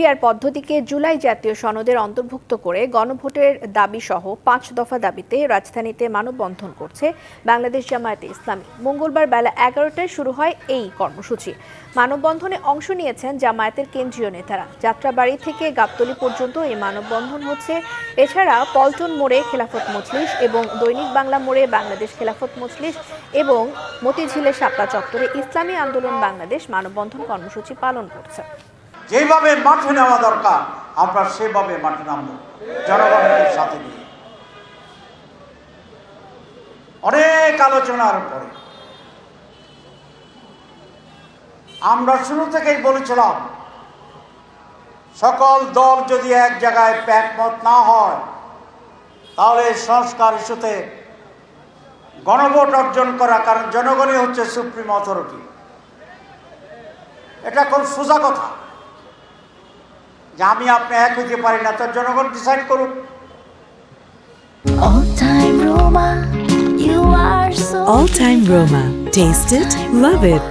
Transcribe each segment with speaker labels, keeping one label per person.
Speaker 1: PR পদ্ধতিকে জুলাই জাতীয় সনদের অন্তর্ভুক্ত করে গণভোটের দাবি সহ পাঁচ দফা দাবিতে রাজধানীতে মানববন্ধন করছে বাংলাদেশ জামায়াতে ইসলামী। মঙ্গলবার বেলা এগারোটায় শুরু হয় এই কর্মসূচি। মানববন্ধনে অংশ নিয়েছেন জামায়াতের কেন্দ্রীয় নেতারা। যাত্রাবাড়ি থেকে গাবতলী পর্যন্ত এই মানববন্ধন হচ্ছে। এছাড়া পল্টন মোড়ে খেলাফত মজলিস এবং দৈনিক বাংলা মোড়ে বাংলাদেশ খেলাফত মজলিস এবং মতিঝিলে শাপলা চত্বরে ইসলামী আন্দোলন বাংলাদেশ মানববন্ধন কর্মসূচি পালন করছে।
Speaker 2: যেভাবে মাঠে নেওয়া দরকার, আমরা সেভাবে মাঠে নামবো। জনগণের সাথে নিয়ে। অনেক আলোচনার পরে আমরা শুরু থেকেই বলেছিলাম, সকল দল যদি এক জায়গায় প্যাকমত না হয়, তাহলে সংস্কার ইস্যুতে গণভোট অর্জন করা, কারণ জনগণই হচ্ছে সুপ্রিম অথরিটি। এটা খুব সোজা কথা। যে আমি আপনি এক হইতে পারি না তো জনগণ ডিসাইড করুক
Speaker 3: All time Roma, you are so
Speaker 4: All Time Roma. Taste it, love it.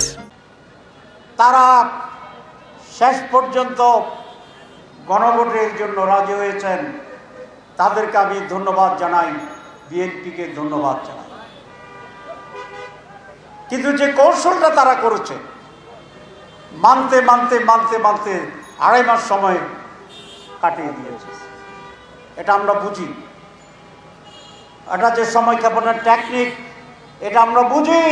Speaker 2: তারা শেষ পর্যন্ত গণভোটের জন্য রাজি হয়েছেন তাদেরকে আমি ধন্যবাদ জানাই বিএনপিকে ধন্যবাদ জানাই কিন্তু যে কৌশলটা তারা করেছে মানতে মানতে মানতে মানতে আড়াই মাস সময় কাটিয়ে দিয়েছে। এটা আমরা বুঝি। এটা যে সময় ক্ষেপণের টেকনিক এটা আমরা বুঝি।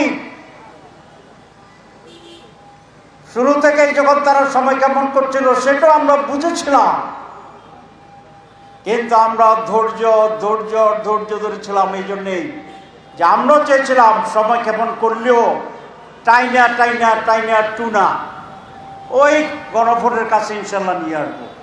Speaker 2: শুরু থেকেই যখন তারা সময় কেমন করছিল, সেটাও আমরা বুঝেছিলাম। কিন্তু আমরা ধৈর্য ধৈর্য ধৈর্য ধরেছিলাম এই জন্যেই যে আমরা চেয়েছিলাম সময় ক্ষেপণ করলেও টাইনা টাইনা টাইনা, টুনা। ওই গণভোটের কাছে ইনশাল্লাহ নিয়ে আসব।